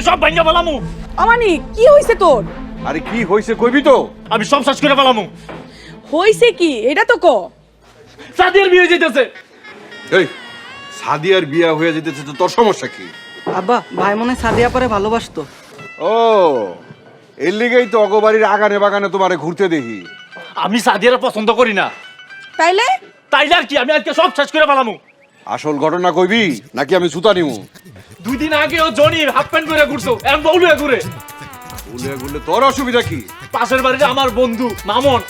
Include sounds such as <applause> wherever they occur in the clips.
আমি সব ভাঙ্গা ফেলামু। অমানি কি হইছে তোর? আরে কি হয়েছে কইবি তো? আমি সব শেষ করে ফেলামু। হইছে কি? এটা তো ক? সাদিয়ার বিয়ে যেতেছে এই সাদিয়ার বিয়া হয়ে যেতেছে তো তোর সমস্যা কি? আব্বা ভাই মনে সাদিয়া পরে ভালোবাসতো। ও এর লিগেই তো অগবাড়ির আগানে বাগানে তোমারে ঘুরতে দেখি। আমি সাদিয়ার পছন্দ করি না। তাইলে? তাইলে আর কি আমি আজকে সব শেষ করে ফেলামু। আসল ঘটনা কইবি নাকি আমি সুতা নিমু? দুই দিন আগে ও জনির হাফ প্যান্ট করে ঘুরছো এখন বউলিয়া ঘুরে। ভুলে ঘুরলে তোর অসুবিধা কি? পাশের বাড়িতে আমার বন্ধু মামন।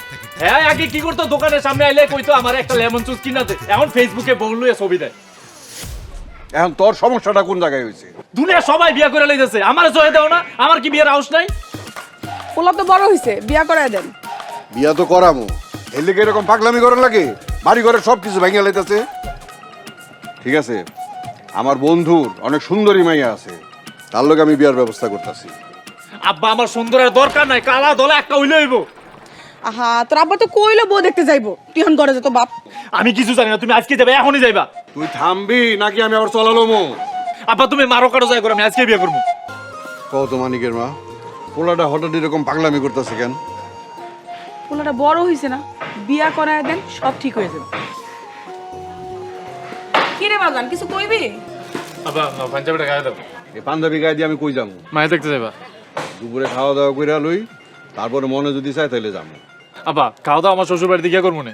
হ্যাঁ আগে কি করতো? দোকানের সামনে আইলে কইতো আমার একটা লেমন জুস কিনাতে এখন ফেসবুকে বউলুয়ে ছবি দেয়। এখন তোর সমস্যাটা কোন জায়গায় হয়েছে? দুনিয়া সবাই বিয়ে করে লইতেছে। আমার জয় দাও না আমার কি বিয়ের হাউস নাই? পোলা তো বড় হইছে বিয়া করায় দেন। বিয়া তো করামু। এর লিগে এরকম পাগলামি করার লাগে? বাড়ি ঘরে সব কিছু ভেঙে লাইতেছে। ঠিক আছে আমার বন্ধুর অনেক সুন্দরী মাইয়া আছে। তার লোক আমি বিয়ার ব্যবস্থা করতেছি। আব্বা আমার সুন্দরের দরকার নাই কালা দলা একটা হইলে হইব। আহা তোর আব্বা তো কইলো বউ দেখতে যাইবো। তুই এখন ঘরে যা তো বাপ। আমি কিছু জানি না তুমি আজকে যাবে এখনই যাইবা। তুই থামবি নাকি আমি আবার চলালো মো আব্বা তুমি মারো কাটো যাই করো আমি আজকে বিয়ে করব। কত মানিকের মা পোলাটা হঠাৎ এরকম পাগলামি করতেছে কেন? পোলাটা বড় হইছে না বিয়া করায় দেন সব ঠিক হয়ে যাবে। রে বাজান কিছু কইবি? আব্বা পাঞ্জাবিটা গায়ে দাও। এই পাঞ্জাবি গায়ে দিয়ে আমি কই যাব? মায়ে দেখতে যাইবা। দুপুরে খাওয়া দাওয়া কইরা লই তারপরে মনে যদি চাই তাহলে যাব। আব্বা খাওয়া দাওয়া আমার শ্বশুর বাড়িতে গিয়ে করব না।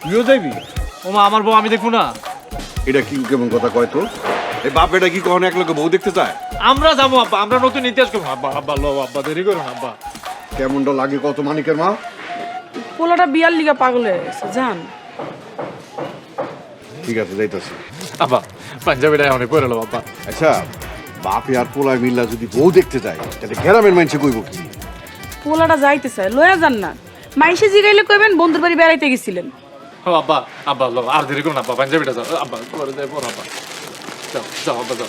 তুইও যাইবি? ও মা আমার বউ আমি দেখব না। এটা কি কেমন কথা কয় তো এই বাপ এটা কি কখনো এক লোকে বউ দেখতে চায়? আমরা যাব আব্বা আমরা নতুন ইতিহাস করব। আব্বা আব্বা লো আব্বা দেরি করো না আব্বা। কেমনটা লাগে কত মানিকের মা? পোলাটা বিয়ার লিগা পাগল হয়ে গেছে জান। ঠিক আছে যাইতাছি। আব্বা পাঞ্জাবিটা অনেক পরে লো আব্বা। আচ্ছা বাপে আর পোলায় মিল্লা যদি বউ দেখতে যায় তাহলে গ্রামের মানুষে কইব কি? পোলাটা যাইতে চায় লয়া যান না। মাইসে জিগাইলে কইবেন বন্ধুর বাড়ি বেড়াইতে গেছিলেন। ও আব্বা আব্বা লো আর দেরি করো না আব্বা পাঞ্জাবিটা যাও। আব্বা পরে যাই পর আব্বা। যাও যাও আব্বা যাও।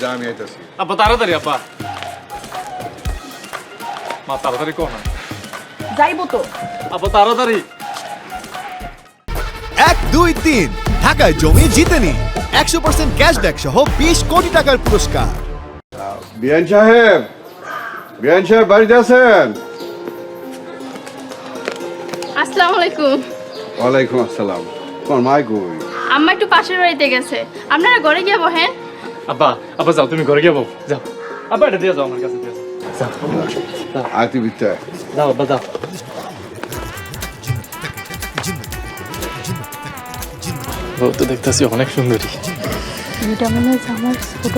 যা আমি আইতাছি। আব্বা তাড়াতাড়ি আব্বা। মা তাড়াতাড়ি কো না। যাইবো তো। আব্বা তাড়াতাড়ি। এক দুই তিন। ঢাকায় জমি জিতে নিন। একশো পার্সেন্ট ক্যাশব্যাক সহ বিশ কোটি টাকার পুরস্কার। বিয়ান সাহেব বিয়ান সাহেব বাড়িতে আছেন? আসসালামু আলাইকুম। ওয়ালাইকুম আসসালাম। তোমার মাই কই? আম্মা একটু পাশের বাড়িতে গেছে। আপনারা ঘরে গিয়ে বহেন আব্বা আব্বা যাও তুমি ঘরে গিয়ে বউ যাও। আব্বা এটা দিয়ে যাও আমার কাছে দিয়ে যাও। তুই যাও আব্বা যাও। তো দেখতেছি অনেক সুন্দরী। এটা মনে হয় আমার ছোট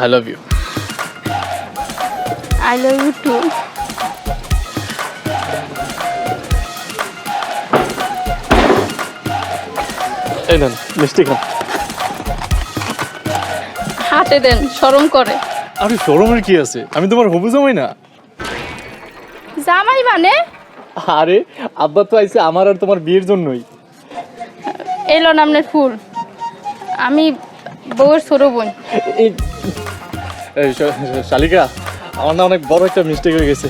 I love you I love you too এই নেন মিষ্টি খান। হাতে দেন শরম করে। আরে শরমের কি আছে? আমি তোমার হবু জামাই না। জামাই মানে? আরে আব্বা তো আইছে আমার আর তোমার বিয়ের জন্যই। এলো নামনের ফুল। আমি বউয়ের ছোট বোন। এই এই শালিকা আমার না অনেক বড় একটা মিস্টেক হয়ে গেছে।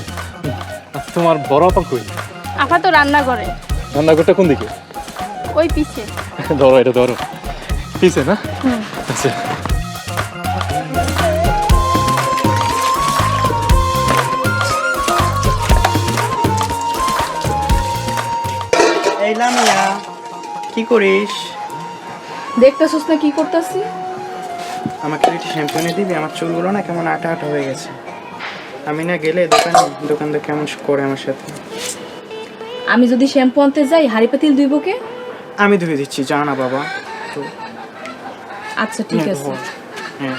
তোমার বড় আপা কই? আপা তো রান্না করে রান্নাঘরটা কোন দিকে? ওই পিছে। ধরো এটা ধরো। পিছে না? আচ্ছা। করিস? দেখতেছস না কি করতেছি? আমাকে একটু শ্যাম্পু এনে দিবি আমার চুলগুলো না কেমন আটা আটা হয়ে গেছে। আমি না গেলে দোকানে দোকানদার কেমন করে আমার সাথে? আমি যদি শ্যাম্পু আনতে যাই হাড়ি পাতিল দুই বকে আমি ধুয়ে দিচ্ছি জানা বাবা। তো আচ্ছা ঠিক আছে। হ্যাঁ।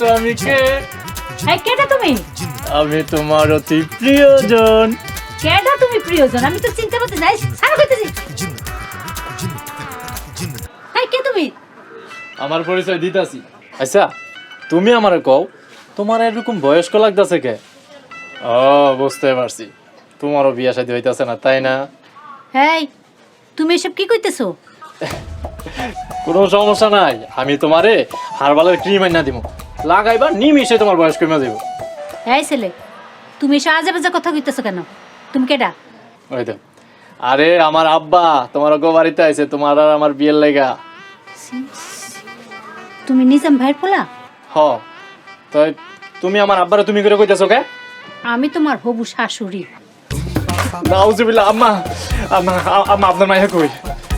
তো আমি কে? হ্যাঁ কেডা তুমি? আমি তোমার অতি প্রিয়জন। কেডা তুমি প্রিয়জন? আমি তো চিন্তা করতে যাই সারা করতেছি হ্যাঁ কে তুমি? আমার পরিচয় দিতাছি। আচ্ছা তুমি আমারে কও তোমার এরকম বয়স্ক লাগতেছে কে? ও বুঝতে পারছি। তোমারও বিয়া শাদী হইতাছে না তাই না? হেই তুমি এসব কি কইতেছো? কোনো সমস্যা নাই। আমি তোমারে হারবালের ক্রিম আইনা দিব লাগাইবা নিমিশে তোমার বয়স কমে যাব এই ছেলে তুমি এসব আজে বাজে কথা কইতেছো কেন? তুমি কেডা? ওই তো আরে আমার আব্বা তোমার গো বাড়িতে আইছে তোমার আর আমার বিয়ের লেগা। তুমি নিজাম ভাইয়ের পোলা? হ তাই তুমি আমার আব্বারে তুমি করে কইতাছো কে? আমি তোমার হবু শাশুড়ি। নাউজুবিল্লাহ আম্মা আম্মা আম্মা আপনার মাইয়া কই?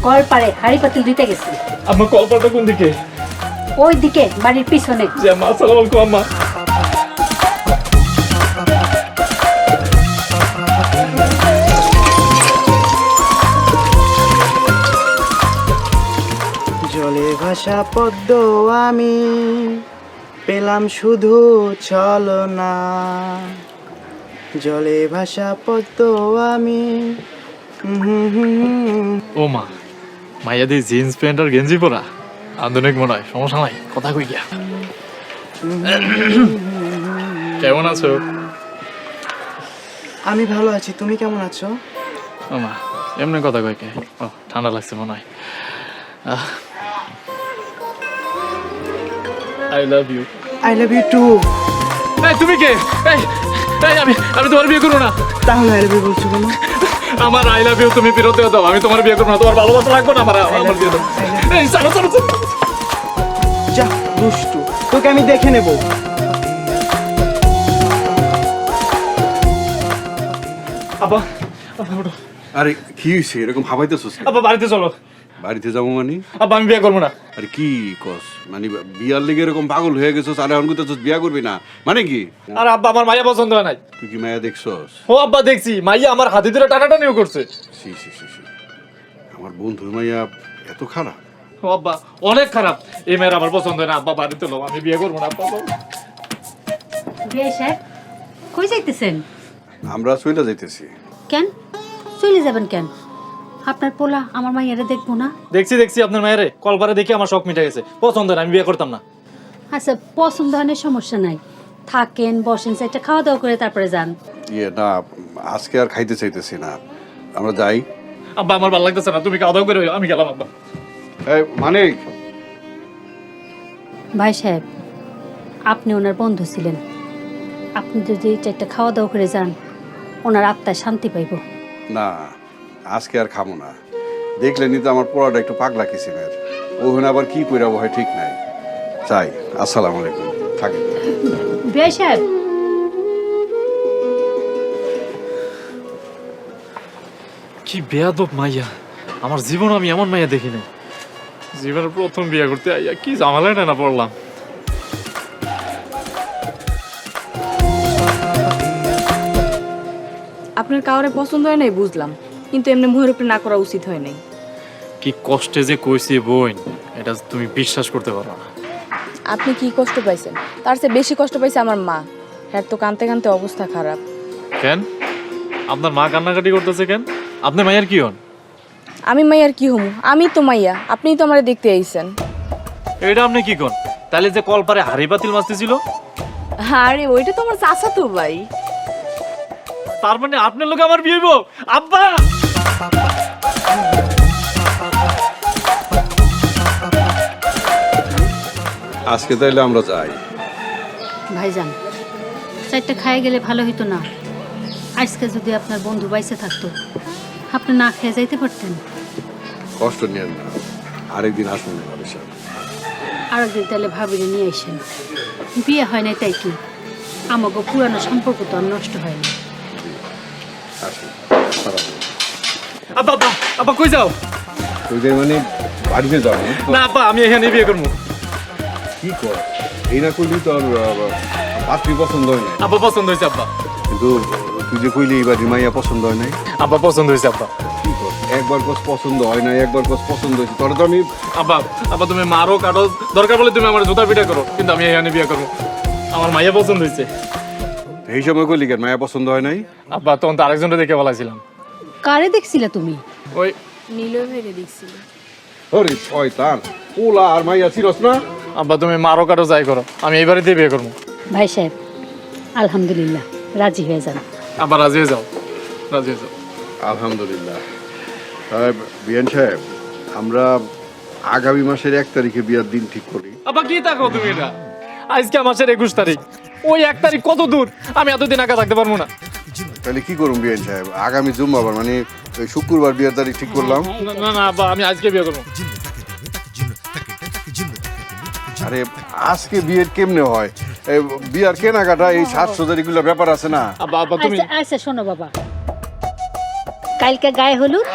কল পারে হাড়ি পাতিল দিতে গেছি। আম্মা কল কলপাটা কোন দিকে? ওই দিকে বাড়ির পিছনে। জি আম্মা আসসালামু আলাইকুম আম্মা। জলে ভাসা পদ্ম আমি পেলাম শুধু ছলনা। জলে ভাসা পদ্ম আমি হুম হুম হুম। ও মা মাইয়া জিন্স প্যান্ট আর গেঞ্জি পরা। আধুনিক মনে হয় সমস্যা নাই কথা কই গিয়া। কেমন আছো? আমি ভালো আছি তুমি কেমন আছো? ও মা এমনি কথা কই কে? ও ঠান্ডা লাগছে মনে হয়। I love you I love you too এই তুমি কে? এই এই আমি আমি তোমার বিয়ে করব না। তাহলে আই লাভ ইউ বলছো কেন? আমার আই লাভ ইউ তুমি ফেরত দিয়ে দাও। আমি তোমার বিয়ে করব না তোমার ভালোবাসা লাগবে না আমার আমার বিয়ে দাও এই চলো চলো চলো। যা দুষ্টু তোকে আমি দেখে নেব। আবা আবা। আরে কি হয়েছে এরকম হাবাইতেছিস আবা বাড়িতে চলো। বাড়িতে যাব মানে? আব্বা আমি বিয়ে করব না। আরে কি কস? মানে বিয়ার লেগে এরকম পাগল হয়ে গেছিস আরে এখন কইতেছিস বিয়া করবি না। মানে কি? আর আব্বা আমার মাইয়া পছন্দ হয় নাই। তুই কি মায়া দেখছস? ও আব্বা দেখছি। মাইয়া আমার হাতে ধরে টানাটানিও করছে। সি সি সি সি আমার বন্ধু মাইয়া এত খারাপ। ও আব্বা অনেক খারাপ। এই মেয়ের আমার পছন্দ হয় না। আব্বা বাড়িতে লো আমি বিয়ে করব না আব্বা বিয়ে সাহেব কই যাইতেছেন? আমরা চলে যাইতেছি। কেন? চলে যাবেন কেন? আপনার পোলা আমার মাইয়ারে দেখব না? দেখছি দেখছি আপনার মায়েরে কলবারে দেখি আমার শখ মিটে গেছে। পছন্দ না আমি বিয়ে করতাম না। আচ্ছা পছন্দ হয় সমস্যা নাই। থাকেন বসেন সেটা খাওয়া দাওয়া করে তারপরে যান। ইয়ে না আজকে আর খাইতে চাইতেছি না। আমরা যাই। আব্বা আমার ভালো লাগতেছে না। তুমি খাওয়া দাওয়া করে আমি গেলাম আব্বা। এই, মানিক! ভাই সাহেব আপনি ওনার বন্ধু ছিলেন। আপনি যদি চারটা খাওয়া দাওয়া করে যান ওনার আত্মায় শান্তি পাইব। না আজকে আর খাব না। দেখলে নিতে আমার পোড়াটা একটু পাগলা কিসিমের। ওখানে আবার কি কইরা হয় ঠিক নাই। চাই আসসালামু আলাইকুম। সাহেব। কি বেয়াদব মাইয়া। আমার জীবন আমি এমন মাইয়া দেখি নাই। জীবনের প্রথম বিয়ে করতে আইয়া কি জামালায় না পড়লাম। আপনার কাউরে পছন্দ হয় নাই বুঝলাম। কিন্তু এমনি মুহের উপরে না করা উচিত হয় নাই। কি কষ্টে যে কইছি বোন এটা তুমি বিশ্বাস করতে পারো না। আপনি কি কষ্ট পাইছেন? তার চেয়ে বেশি কষ্ট পাইছে আমার মা। হ্যাঁ তো কানতে কানতে অবস্থা খারাপ। কেন? আপনার মা কান্নাকাটি করতেছে কেন? আপনার মায়ের কি হন? আমি মাইয়ার কি হমু? আমি তো মাইয়া আপনিই তো আমারে দেখতে আইছেন। এটা আপনি কি কোন? তাহলে যে কলপারে হাড়ি পাতিল মাছতেছিল আরে ওইটা তো আমার চাচা তো ভাই। তার মানে আপনার লোক আমার বিয়ে হইব? আব্বা! আজকে তাইলে আমরা যাই। ভাইজান চারটা খাই গেলে ভালো হইতো না। আজকে যদি আপনার বন্ধু বাইসে থাকতো আপনি না খেয়ে যাইতে পারতেন। কষ্ট নিয়েন না। আরেকদিন আসুন না বাবিসা আর একদিন তাহলে ভাবিরে নিয়ে আসেন বিয়ে হয় নাই তাই কি? আমাকে পুরানো সম্পর্ক তো আর নষ্ট হয়নি আসুন আসসালামু আলাইকুম। আব্বা কই যাও? তুই যে মানে বাড়িতে যাব না আব্বা আমি এখানে বিয়ে করব। কি কর? এই না করলি তোর পাত্রী পছন্দ হয় নাই। আব্বা পছন্দ হয়েছে আব্বা কিন্তু তুই যে কইলি এই বাড়ির মাইয়া পছন্দ হয় নাই। আব্বা পছন্দ হয়েছে আব্বা কি কর? একবার কস পছন্দ হয় নাই একবার কস পছন্দ হয়েছে। তোর তো আমি আব্বা আব্বা তুমি মারো কাটো। দরকার বলে তুমি আমার জুতা পিটা করো কিন্তু আমি এখানে বিয়ে করব। আমার মাইয়া পছন্দ হয়েছে। এই সময় কইলি কেন মায়া পছন্দ হয় নাই? আব্বা তখন তো আরেকজনটা দেখে বলাইছিলাম। কারে দেখছিলে তুমি? ওই। দেখছিল। ওরে শয়তান পোলা আর মাইয়া চিরস না? আব্বা তুমি মারো কাটো যাই করো আমি এই বাড়িতে বিয়ে করব। ভাই সাহেব আলহামদুলিল্লাহ রাজি হয়ে যান। আবার রাজি হয়ে যাও রাজি হয়ে যাও। আলহামদুলিল্লাহ। সাহেব বিয়ান সাহেব আমরা আগামী মাসের এক তারিখে বিয়ার দিন ঠিক করি। আবার কি থাকো তুমি এটা? আজকে মাসের একুশ তারিখ। ওই এক তারিখ কত দূর? আমি এতদিন একা থাকতে পারব না। তাহলে কি করুন বিয়ান সাহেব আগামী জুম্মাবার মানে ওই শুক্রবার বিয়ার তারিখ ঠিক করলাম? না, না আব্বা আমি আজকে বিয়ে করব। আরে আজকে বিয়ের কেমনে হয়? বিয়ার কেনাকাটা এই সাত এগুলো ব্যাপার আছে না? আব্বা তুমি আচ্ছা আচ্ছা শোনো বাবা। কালকে গায়ে হলুদ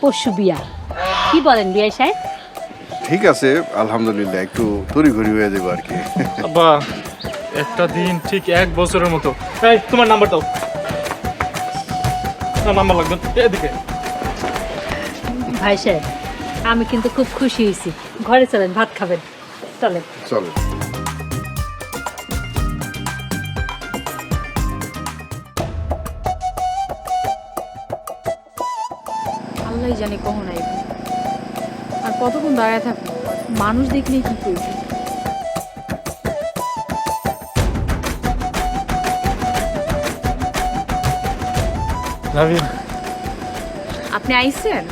পরশু বিয়া। কি বলেন বিয়া সাহেব? ঠিক আছে আলহামদুলিল্লাহ একটু তড়িঘড়ি হয়ে যাব আর কি। আব্বা একটা দিন ঠিক এক বছরের মতো। এই তোমার নাম্বার দাও। না নাম্বার লাগবে। এদিকে। ভাই সাহেব আমি কিন্তু খুব খুশি হয়েছি। ঘরে চলেন ভাত খাবেন। চলেন। চলো আল্লাহ জানে কখন আইব। আর কতক্ষণ দাঁড়ায় থাকব? মানুষ দেখলেই কি করবি? রাবিন আপনি আইছেন?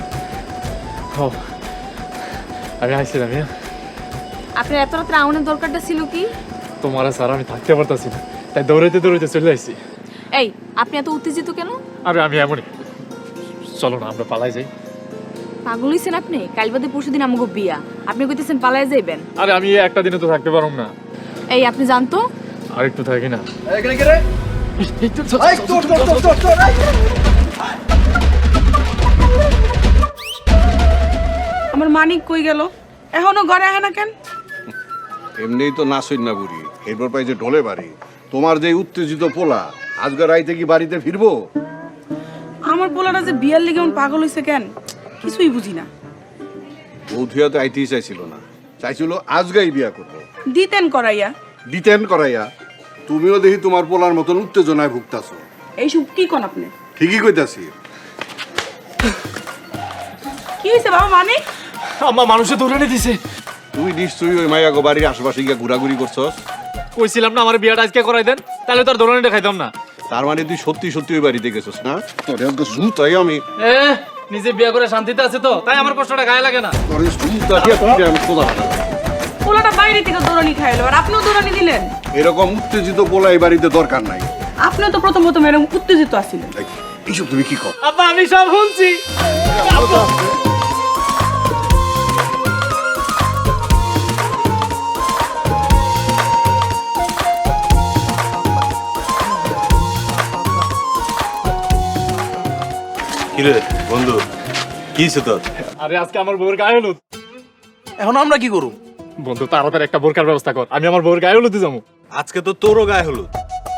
ও আমি আইছি আপনার এত রাত্রে আউনের দরকারটা ছিল কি? তোমার স্যার আমি থাকতে পারতাছি না। তাই দৌড়াইতে দৌড়াইতে চলে আসছি এই আপনি এত উত্তেজিত কেন? আরে আমি এমনই। চলো না আমরা পালাই যাই। পাগল হইছেন আপনি? কাল বাদে পরশু দিন আমাকে বিয়া। আপনি কইতেছেন পালায় যাইবেন। আরে আমি একটা দিনে তো থাকতে পারব না। এই আপনি জানতো আর একটু থাকি না। আমার মানিক কই গেল? এখনও ঘরে আহে না কেন? এমনিই তো নাসই না বুড়ি। এরপর পাই যে ঢোলে বাড়ি। তোমার যে উত্তেজিত পোলা আজকে রাইতে কি বাড়িতে ফিরবো? আমার পোলাটা যে বিয়ার লেগে এমন পাগল হয়েছে কেন? কিছুই বুঝি না। বৌথিয়া তো আইতেই চাইছিল না। চাইছিল আজগাই বিয়া করব। দিতেন করাইয়া। দিতেন করাইয়া। তুমিও দেখি তোমার পোলার মতন উত্তেজনায় ভুগতাছো। এইসব কি কোন আপনি? ঠিকই কইতাছি। কি হয়েছে বাবা মানিক? আম্মা মানুষে ধরে নিয়ে দিছে। তুই নিশ্চয়ই ওই মাইয়াগো বাড়ির আশেপাশে গিয়ে ঘোরাঘুরি করছস? কইছিলাম না আমার বিয়েটা আজকে করাই দেন তাহলে তো আর দৌড়ানিটা খাইতাম না। তার মানে তুই সত্যি সত্যি ওই বাড়িতে গেছস না? তোর তো জুতাই আমি এ নিজে বিয়ে করে শান্তিতে আছে তো তাই আমার কষ্টটা গায়ে লাগে না। তোর জুতা তুই আমি হাঁটাবো। পোলাটা বাইরে থেকে দৌড়ানি খাইলো আর আপনিও দৌড়ানি দিলেন? এরকম উত্তেজিত পোলা এই বাড়িতে দরকার নাই। আপনিও তো প্রথম প্রথম এরকম উত্তেজিত আছিলেন। এইসব তুমি কি কর? আব্বা আমি সব শুনছি। কিরে বন্ধু কি তোর? আরে আজকে আমার বউর গায়ে হলুদ। এখন আমরা কি করব? বন্ধু তাড়াতাড়ি একটা বোরকার ব্যবস্থা কর। আমি আমার বউর গায়ে হলুদে যাব। আজকে তো তোরও গায়ে হলুদ।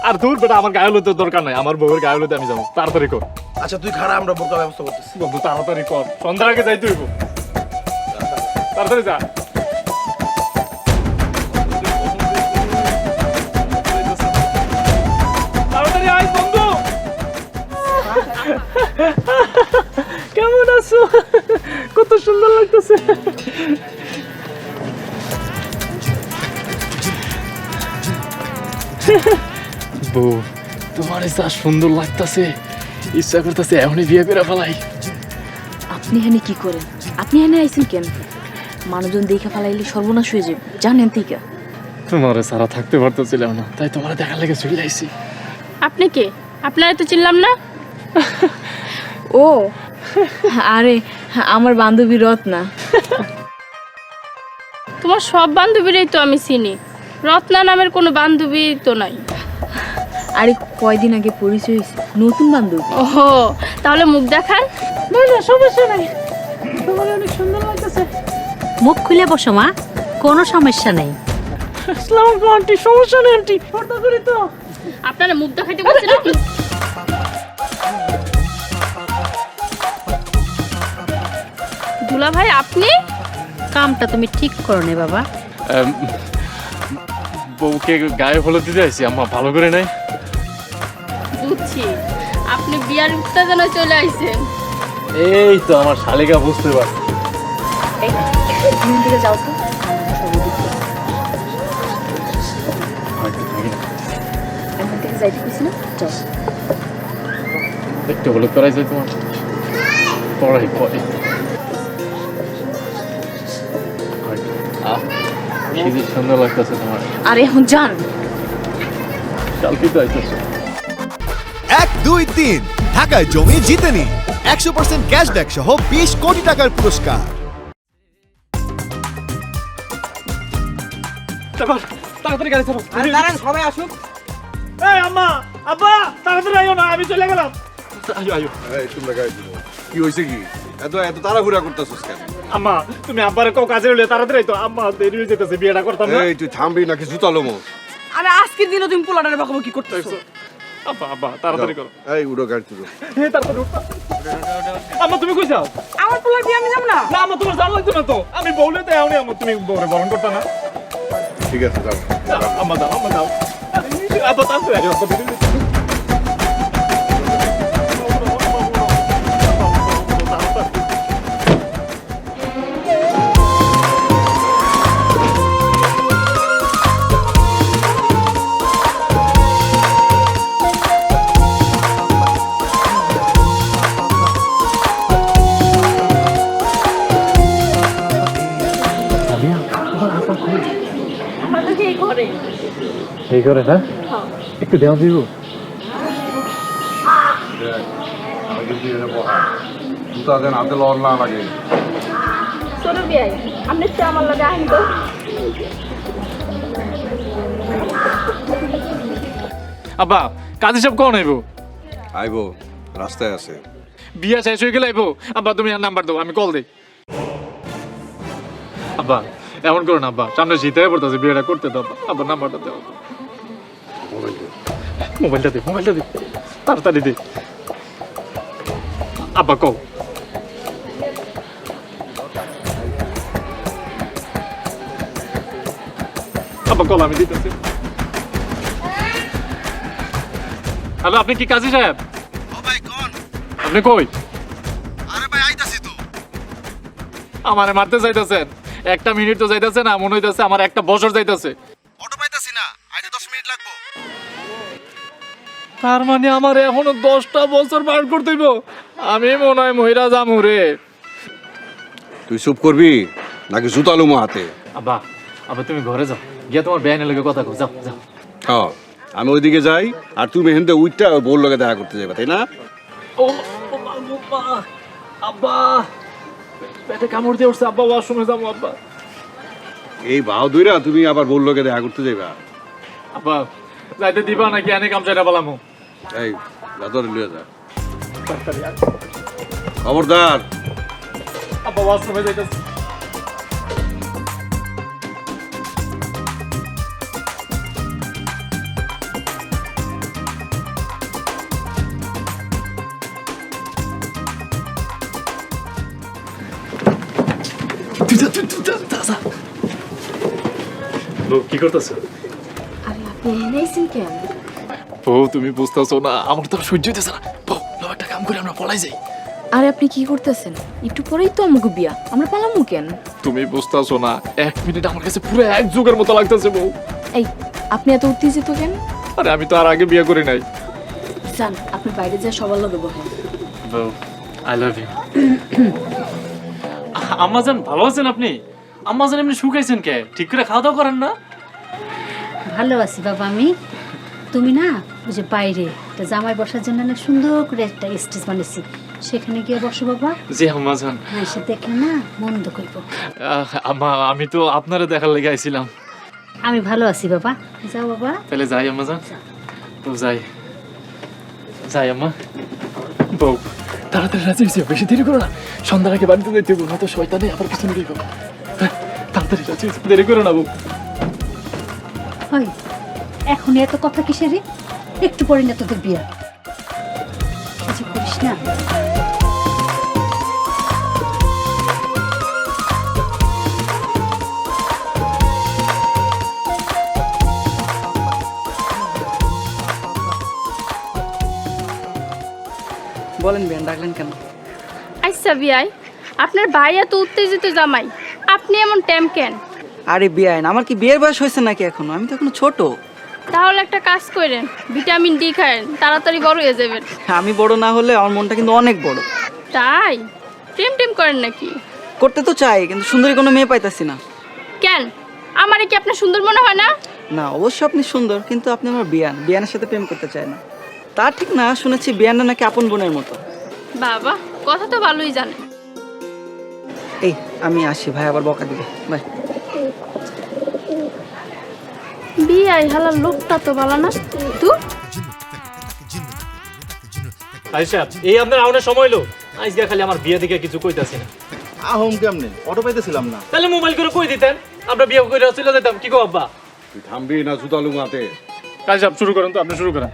আর দূর বেটা আমার গায়ে হলুদের দরকার নাই। আমার বউর গায়ে হলুদে আমি যাব। তাড়াতাড়ি কর। আচ্ছা তুই খারাপ আমরা বোরকা ব্যবস্থা করতেছি। বন্ধু তাড়াতাড়ি কর। সন্ধ্যার আগে যাই তুই তাড়াতাড়ি যা। তাড়াতাড়ি আয় বন্ধু। আছো কত সুন্দর লাগতেছে। বউ তোমার যা সুন্দর লাগতাছে ইচ্ছা করতেছে এখনই বিয়ে করে ফেলাই। আপনি হেনে কি করেন? আপনি হেনে আইছেন কেন? মানুষজন দেখে ফেলাইলে সর্বনাশ হয়ে যাবে। জানেন থেকে তোমার সারা থাকতে পারতেছিলাম না তাই তোমার দেখা লেগে চলে আইছি। আপনি কে? আপনারা তো চিনলাম না। <laughs> ও আরে আমার বান্ধবী রত্না। তোমার সব বান্ধবীরাই তো আমি চিনি। রত্না নামের কোনো বান্ধবী তো নাই। আরে কয়দিন আগে পরিচয় হয়েছে নতুন বান্ধবী। ও তাহলে মুখ দেখান। সমস্যা নাই। তোমার অনেক সুন্দর লাগতেছে। মুখ খুলে বসো মা। কোনো সমস্যা নেই। আসসালামু আলাইকুম আন্টি। সমস্যা নেই আন্টি। পর্দা করি তো। আপনারা মুখ দেখাইতে বলছেন দুলা ভাই আপনি? কামটা তুমি ঠিক করো নে বাবা। বউকে গায়ে হলুদ দিতে আইছি আম্মা ভালো করে নাই। বুঝছি। আপনি বিয়ার উত্তেজনা চলে আইছেন। এই তো আমার শালিকা বুঝতে পারছি। যাও তো। যাইতে না চল একটু হলুদ করাই যায় তোমার। পড়াই পরে লাগতেছে তোমার। আর এখন যান। কালকে তো আইতেছে। এক দুই তিন। ঢাকায় জমি জিতে নিন একশো পার্সেন্ট ক্যাশব্যাক সহ বিশ কোটি টাকার পুরস্কার। তাড়াতাড়ি গাড়ি চালাও আরে দাঁড়ান সবাই আসুক। এই আম্মা আব্বা তাড়াতাড়ি আইও না আমি চলে গেলাম। আইও আইও। এই তোমরা কি হয়েছে কি? এত এত তাড়াহুড়া করতেছিস কেন? আম্মা তুমি আব্বারে কও কাজে হলে তাড়াতাড়ি আইতো আম্মা দেরি হয়ে যেতেছে বিয়েটা করতাম না। এই তুই থামবি নাকি জুতালো মো আরে আজকের দিনও তুমি পোলাটারে বাকাবো কি করতেছো আব্বা আব্বা তাড়াতাড়ি করো। এই উড়ো গাড়ি তুলো। এই তাড়াতাড়ি উঠো। আম্মা তুমি কই যাও? আমার পোলার বিয়ে আমি যাব না। না আম্মা তোমার জানা লাগতো না তো। আমি বউলে তো এমনি আম্মা তুমি বউরে বরণ করতে না। ঠিক আছে যাও। আম্মা যাও আম্মা যাও। আব্বা তাড়াতাড়ি আইও, করে না একটু দেওয়া দিব জুতা দেন হাতে লড় না লাগে ছোট বিয়াই আপনি তো আমার লাগে আইন তো আব্বা কাজী সব কখন আইবো? আইবো রাস্তায় আছে। বিয়া শেষ হয়ে গেলে আইবো? আব্বা তুমি আর নাম্বার দাও আমি কল দিই। আব্বা এমন করো না আব্বা। সামনে শীত হয়ে পড়তেছে বিয়েটা করতে দাও আব্বা। আব্বা নাম্বারটা দাও। মোবাইলটা দে মোবাইলটা দে। তাড়াতাড়ি দে। আব্বা কও। আব্বা কল আমি দিতেছি। হ্যালো আপনি কি কাজী সাহেব? আপনি কই? আরে ভাই আইতাছি তো। আমারে মারতে যাইতেছেন। একটা মিনিট তো যাইতেছে না মনে হইতেছে আমার একটা বছর যাইতেছে। তার মানে আমার এখনও দশটা বছর পার করতে হইব। আমি মনে হয় মহিলা যামু রে। তুই চুপ করবি নাকি জুতালো মো হাতে? আব্বা আব্বা তুমি ঘরে যাও। গিয়া তোমার বেআইনের লগে কথা কও। যাও যাও। হ্যাঁ আমি ওইদিকে যাই আর তুমি হেনতে উইটটা বউর লগে দেখা করতে যাবে তাই না? ও আব্বা। পেটে কামড় দিয়ে উঠছে আব্বা ওয়াশরুমে যাব আব্বা। এই ভাও দুইরা তুমি আবার বউর লগে দেখা করতে যাবা আব্বা যাইতে দিবা নাকি? এনে কাম চাইটা বলামু এই দাদর লিয়ে যা। খবরদার। আব্বা ওয়াশরুমে যাইতেছে। কি করতেছ? আরে আপনি এখানে আইছেন কেন? বউ তুমি বুঝতেছো না আমার তো সহ্য হইতেছে না। বউ একটা কাম করে আমরা পলাই যাই। আরে আপনি কি করতেছেন? একটু পরেই তো আমাকে বিয়া। আমরা পালামু কেন? তুমি বুঝতেছো না এক মিনিট আমার কাছে পুরো এক যুগের মতো লাগতেছে বউ। এই আপনি এত উত্তেজিত কেন? আরে আমি তো আর আগে বিয়ে করি নাই। যান আপনি বাইরে যা সবার লগে বহেন বউ আই লাভ ইউ আম্মাজান ভালো আছেন আপনি? আম্মাজান এমনি শুকাইছেন কে? ঠিক করে খাওয়া দাওয়া করেন না? ভালো আছি বাবা আমি। তুমি না ওই যে বাইরে একটা জামাই বসার জন্য না সুন্দর করে একটা স্টেজ বানিয়েছি। সেখানে গিয়ে বসো বাবা। জি আম্মাজান হ্যাঁ সে দেখলে না মন্দ করব। আম্মা আমি তো আপনারা দেখার লেগে আইছিলাম। আমি ভালো আছি বাবা। যাও বাবা। তাহলে যাই আম্মাজান তো যাই। যাই আম্মা। বউ তাড়াতাড়ি রাজি হয়েছে বেশি দেরি করো না। সন্ধ্যার আগে বাড়িতে যাইতে হইব না তো শয়তানে আবার পিছনে দিব তাড়াতাড়ি রাজি হয়েছে দেরি করো না বউ। হয়। এখন এত কথা কিসের রে? একটু পরে না তোদের বিয়া। কিছু করিস না। বলেন বিয়ান ডাকলেন কেন? আচ্ছা বিয়াই আপনার ভাই এত উত্তেজিত জামাই আপনি এমন ট্যাম কেন আরে বিয়াইন আমার কি বিয়ের বয়স হয়েছে নাকি এখনও? আমি তো এখনও ছোট। তাহলে একটা কাজ করেন ভিটামিন ডি খায়েন তাড়াতাড়ি বড় হয়ে যাবেন। আমি বড় না হলে আমার মনটা কিন্তু অনেক বড়। তাই? প্রেম টেম করেন নাকি? করতে তো চাই কিন্তু সুন্দরী কোনো মেয়ে পাইতাছি না। কেন? আমারে কি আপনার সুন্দর মনে হয় না? না অবশ্য আপনি সুন্দর কিন্তু আপনি আমার বিয়ান। বিয়ানের সাথে প্রেম করতে চায় না। তা ঠিক না শুনেছি বিয়ানটা নাকি আপন বোনের মতো। বাবা কথা তো ভালোই জানে। এই আমি আসি ভাই আবার বকা দিবে। বাই। বিয়াই হালার লোকটা তো ভালো না। তুই আইসা এই আপনার আউনের সময় লো আজকে খালি আমার বিয়ে দিকে কিছু কইতাছি না। আহম কেমনে? অটো পাইতেছিলাম না। তাহলে মোবাইল করে কই দিতেন? আমরা বিয়ে করে চলে যেতাম কি গো আব্বা? তুই থামবি না জুতালু মাতে কাজ সাহেব শুরু করেন তো আপনি শুরু করেন।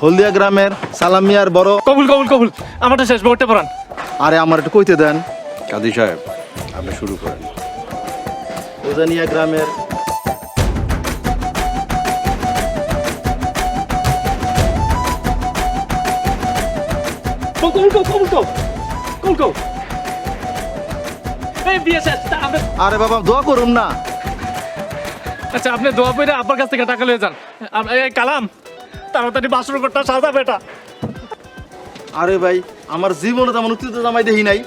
হলদিয়া গ্রামের সালাম মিয়ার বড় কবুল কবুল কবুল। আমারটা শেষ ভোটটা পড়ান। আরে আমার একটু কইতে দেন। কাজী সাহেব আপনি শুরু করেন। ওজানিয়া গ্রামের কবুল কবুল কবুল কবুল কবুল কবুল এই বিয়ে শেষ তা আপনি- আরে বাবা দোয়া করুন না। আচ্ছা আপনি দোয়া পড়ে আব্বার কাছ থেকে টাকা লয়ে যান। আম- এই কালাম তাড়াতাড়ি বাসর ঘরটা সাজা বেটা আরে ভাই আমার জীবনে তেমন উত্তেজিত জামাই দেখি নাই।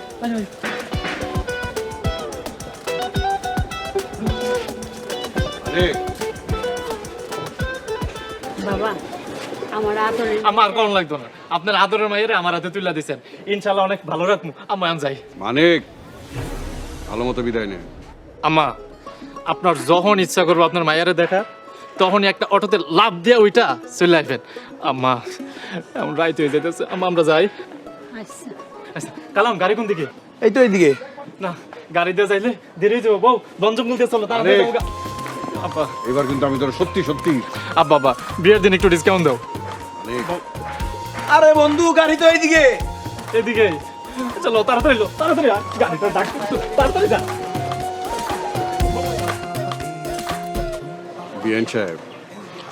আরে আমার আদরের আমার কোন লাগতো না। আপনার আদরের মায়ের আমার হাতে তুলে দিছেন। ইনশাল্লাহ অনেক ভালো রাখব আম্মা আমি যাই। মানিক ভালো মতো বিদায় নে আম্মা আপনার যখন ইচ্ছা করব আপনার মায়ের দেখা তখনই একটা অটোতে লাভ দিয়ে ওইটা চলে আসবেন। আম্মা এমন রাইত হয়ে যেতেছে আম্মা আমরা যাই। আচ্ছা। আচ্ছা কালাম গাড়ি কোন দিকে? এই তো এইদিকে। না গাড়ি দিয়ে যাইলে দেরি যাব। বউ দিয়ে চলো তাড়াতাড়ি। আব্বা। এবার কিন্তু আমি তোর সত্যি সত্যি আব্বা আব্বা বিয়ের দিন একটু ডিসকাউন্ট দাও। আরে বন্ধু গাড়ি তো এইদিকে। এদিকে চলো তাড়াতাড়ি লো তাড়াতাড়ি আয়। গাড়িটা ডাক তাড়াতাড়ি যা। বিএন সাহেব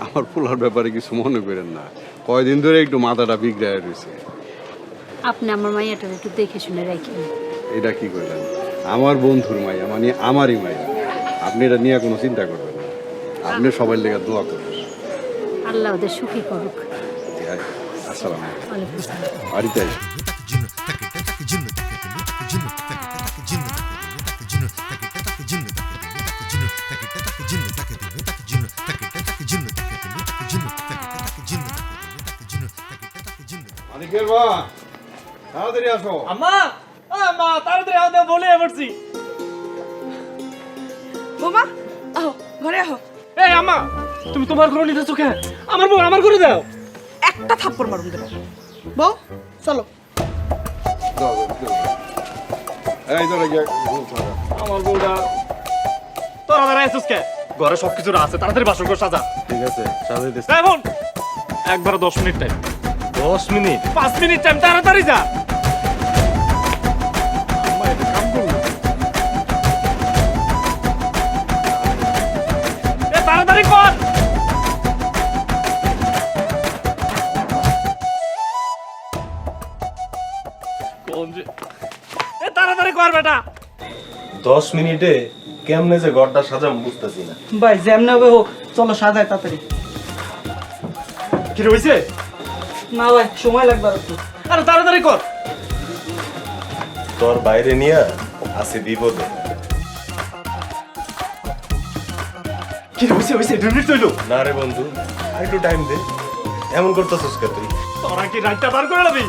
আমার ফুলার ব্যাপারে কিছু মনে করেন না। কয়দিন ধরে একটু মাথাটা বিগড়ায় রয়েছে। আপনি আমার মাইয়াটার একটু দেখে শুনে রাখেন। এটা কি করলেন আমার বন্ধুর মাইয়া মানে আমারই মাইয়া। আপনি এটা নিয়ে কোনো চিন্তা করবেন না। আপনি সবাই লেগে দোয়া করবেন। আল্লাহ ওদের সুখী করুক। আসসালাম ওয়ালাইকুম আসসালাম বাড়িতে আইসি। মানিকের মা তাড়াতাড়ি আসো। আম্মা আম্মা তাড়াতাড়ি আমাদের বলে পড়ছি বোমা আহো ঘরে আহো। এই আম্মা তুমি তোমার ঘরে নিতেছো কেন? আমার বউ আমার ঘরে দাও। একটা থাপ্পড় মারুন দেবো। বউ চলো। দাও, দাও, দাও। এই ধরে গিয়ে। আমার বউটা। তোরা দাঁড়ায় আছিস ঘরে সবকিছু আছে তাড়াতাড়ি বাসন করে সাজা। ঠিক আছে সাজাই এই এখন একবার দশ মিনিট টাইম দশ মিনিট? পাঁচ মিনিট টাইম তাড়াতাড়ি যা। দশ মিনিটে কেমনে যে ঘরটা সাজাম বুঝতেছি না। ভাই যেমন হবে হোক চলো সাজায় তাড়াতাড়ি। কি রয়েছে না ভাই সময় লাগবে আর একটু। আরে তাড়াতাড়ি কর। তোর বাইরে নিয়ে আছে বিপদে। কি রয়েছে হয়েছে ডুনিট তৈল না রে বন্ধু আর একটু টাইম দে। এমন করতেছিস কে তুই? তোরা কি রাইটটা বার করে নেবি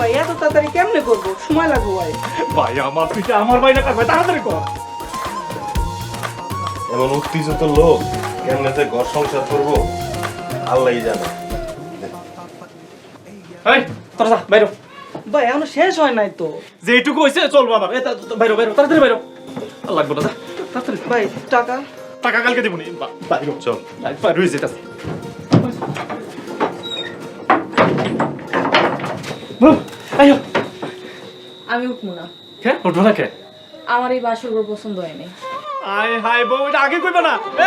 ভাই এত তাড়াতাড়ি কেমনে করব? সময় লাগবে ভাই। ভাই আমার পিঠে আমার বাইরে কাটবে তাড়াতাড়ি কর। এমন উত্তেজিত লোক কেমনে যে ঘর সংসার করব আল্লাহই জানে। এই তোরা যা বাইরো। ভাই এখনও শেষ হয় নাই তো। যেটুকু হয়েছে চলবো আমার বাইরো বাইরো তাড়াতাড়ি বাইরো। আর লাগবে না যা তাড়াতাড়ি ভাই টাকা? টাকা কালকে দিব নি। বাইরো। চল। বাইরো যেতেছে। আমি উঠবো না। কে? উঠবো না কে? আমার এই বাসর পছন্দ হয়নি আয় হাই বউ এটা আগে কইবে না।